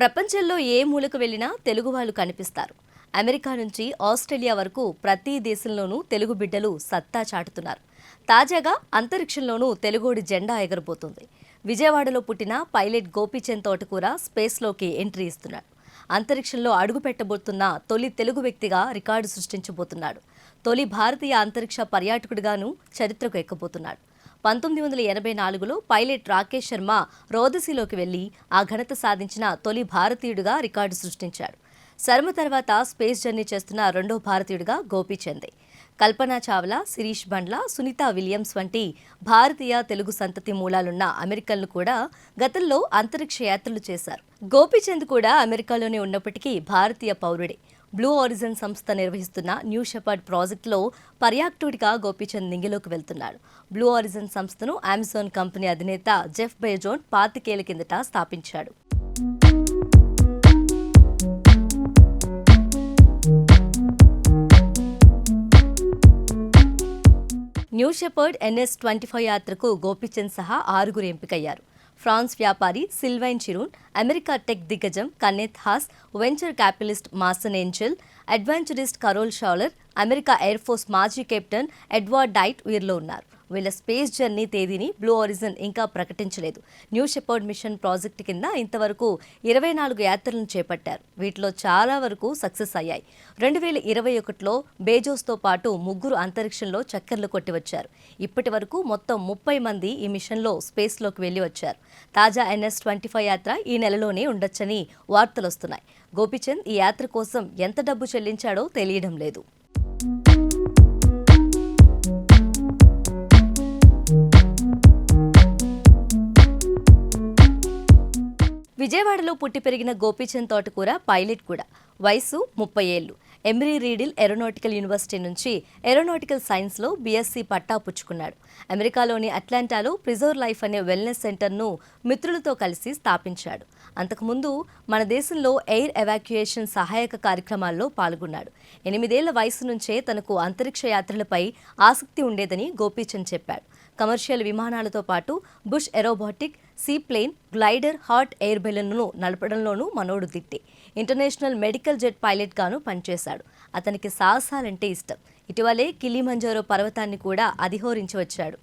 ప్రపంచంలో ఏ మూలకు వెళ్ళినా తెలుగు వాళ్ళు కనిపిస్తారు. అమెరికా నుంచి ఆస్ట్రేలియా వరకు ప్రతి దేశంలోనూ తెలుగు బిడ్డలు సత్తా చాటుతున్నారు. తాజాగా అంతరిక్షంలోనూ తెలుగోడి జెండా ఎగరబోతుంది. విజయవాడలో పుట్టిన పైలట్ గోపీచంద్ తోటకూర స్పేస్లోకి ఎంట్రీ ఇస్తున్నాడు. అంతరిక్షంలో అడుగు పెట్టబోతున్న తొలి తెలుగు వ్యక్తిగా రికార్డు సృష్టించబోతున్నాడు. తొలి భారతీయ అంతరిక్ష పర్యాటకుడిగాను చరిత్రకు ఎక్కబోతున్నాడు. పంతొమ్మిది వందల ఎనభై నాలుగులో పైలట్ రాకేష్ శర్మ రోదసీలోకి వెళ్ళి ఆ ఘనత సాధించిన తొలి భారతీయుడిగా రికార్డు సృష్టించాడు. శర్మ తర్వాత స్పేస్ జర్నీ చేస్తున్న రెండో భారతీయుడిగా గోపీచందే కల్పనా చావ్లా శిరీష్ బండ్ల సునీత విలియమ్స్ వంటి భారతీయ తెలుగు సంతతి మూలాలున్న అమెరికన్లు కూడా గతంలో అంతరిక్ష యాత్రలు చేశారు. గోపీచంద్ కూడా అమెరికాలోనే ఉన్నప్పటికీ భారతీయ పౌరుడే. బ్లూ ఆరిజన్ సంస్థ నిర్వహిస్తున్న న్యూ షెపర్డ్ ప్రాజెక్టులో పర్యాటకుడిగా గోపీచంద్ నింగిలోకి వెళ్తున్నాడు. బ్లూ ఆరిజన్ సంస్థను అమెజాన్ కంపెనీ అధినేత జెఫ్ బెజోన్ పాతికేళ్ళ కిందట స్థాపించాడు. New Shepard NS twenty five యాత్రకు గోపీచంద్ సహా ఆరుగురు ఎంపికయ్యారు. ఫ్రాన్స్ వ్యాపారి సిల్వైన్ చిరూన్ అమెరికా టెక్ దిగ్గజం Kenneth Hess venture capitalist Mason Angel adventurist Carol Schaller America air force మాజీ కెప్టెన్ ఎడ్వర్డ్ డైట్ వీరిలో ఉన్నారు. వీళ్ళ స్పేస్ జర్నీ తేదీని బ్లూ ఆరిజన్ ఇంకా ప్రకటించలేదు. న్యూ షెపర్డ్ మిషన్ ప్రాజెక్టు కింద ఇంతవరకు ఇరవై నాలుగు యాత్రలను చేపట్టారు. వీటిలో చాలా వరకు సక్సెస్ అయ్యాయి. రెండు వేల ఇరవై ఒకటిలో బేజోస్తో పాటు ముగ్గురు అంతరిక్షంలో చక్కర్లు కొట్టి వచ్చారు ఇప్పటి వరకు మొత్తం ముప్పై మంది ఈ మిషన్లో స్పేస్లోకి వెళ్ళి వచ్చారు తాజా ఎన్ఎస్ ట్వంటీ ఫైవ్ యాత్ర ఈ నెలలోనే ఉండొచ్చని వార్తలు వస్తున్నాయి గోపిచంద్ ఈ యాత్ర కోసం ఎంత డబ్బు చెల్లించాడో తెలియడం లేదు. విజయవాడలో పుట్టి పెరిగిన గోపీచంద్ తోటకూర పైలట్ కూడా. వయసు ముప్పై ఏళ్ళు. ఎమ్రీ రీడిల్ ఏరోనాటికల్ యూనివర్సిటీ నుంచి ఏరోనాటికల్ సైన్స్లో బీఎస్సీ పట్టా పుచ్చుకున్నాడు. అమెరికాలోని అట్లాంటాలో ప్రిజర్వ్ లైఫ్ అనే వెల్నెస్ సెంటర్ను మిత్రులతో కలిసి స్థాపించాడు. అంతకుముందు మన దేశంలో ఎయిర్ ఎవాక్యుయేషన్ సహాయక కార్యక్రమాల్లో పాల్గొన్నాడు. ఎనిమిదేళ్ళ వయసు నుంచే తనకు అంతరిక్ష యాత్రలపై ఆసక్తి ఉండేదని గోపీచంద్ చెప్పాడు. కమర్షియల్ విమానాలతో పాటు bush aerobatic seaplane glider hot air బెలూన్ను నడపడంలోనూ మనోడు దిట్టి ఇంటర్నేషనల్ మెడికల్ జెట్ పైలట్గాను పనిచేశాడు. అతనికి సాహసాలంటే ఇష్టం. ఇటీవలే కిలిమంజారో పర్వతాన్ని కూడా అధిహోరించి వచ్చాడు.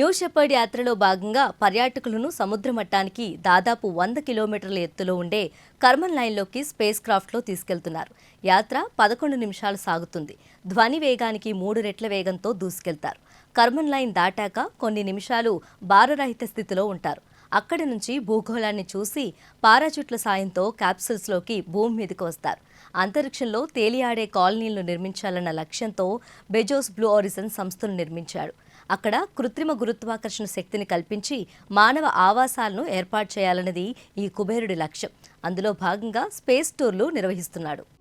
న్యూ షెపర్డ్ యాత్రలో భాగంగా పర్యాటకులను సముద్ర మట్టానికి దాదాపు వంద కిలోమీటర్ల ఎత్తులో ఉండే కర్మన్ లైన్లోకి స్పేస్ క్రాఫ్ట్లో తీసుకెళ్తున్నారు. యాత్ర పదకొండు నిమిషాలు సాగుతుంది. ధ్వని వేగానికి మూడు రెట్ల వేగంతో దూసుకెళ్తారు. కర్మన్ లైన్ దాటాక కొన్ని నిమిషాలు భారరహిత స్థితిలో ఉంటారు. అక్కడి నుంచి భూగోళాన్ని చూసి పారాచూట్ల సాయంతో క్యాప్సూల్స్లోకి భూమి మీదకి వస్తారు. అంతరిక్షంలో తేలియాడే కాలనీలను నిర్మించాలన్న లక్ష్యంతో బెజోస్ బ్లూ ఆరిజన్ సంస్థను నిర్మించాడు. అక్కడ కృత్రిమ గురుత్వాకర్షణ శక్తిని కల్పించి మానవ ఆవాసాలను ఏర్పాటు చేయాలన్నది ఈ కుబేరుడి లక్ష్యం. అందులో భాగంగా స్పేస్ టూర్లు నిర్వహిస్తున్నాడు.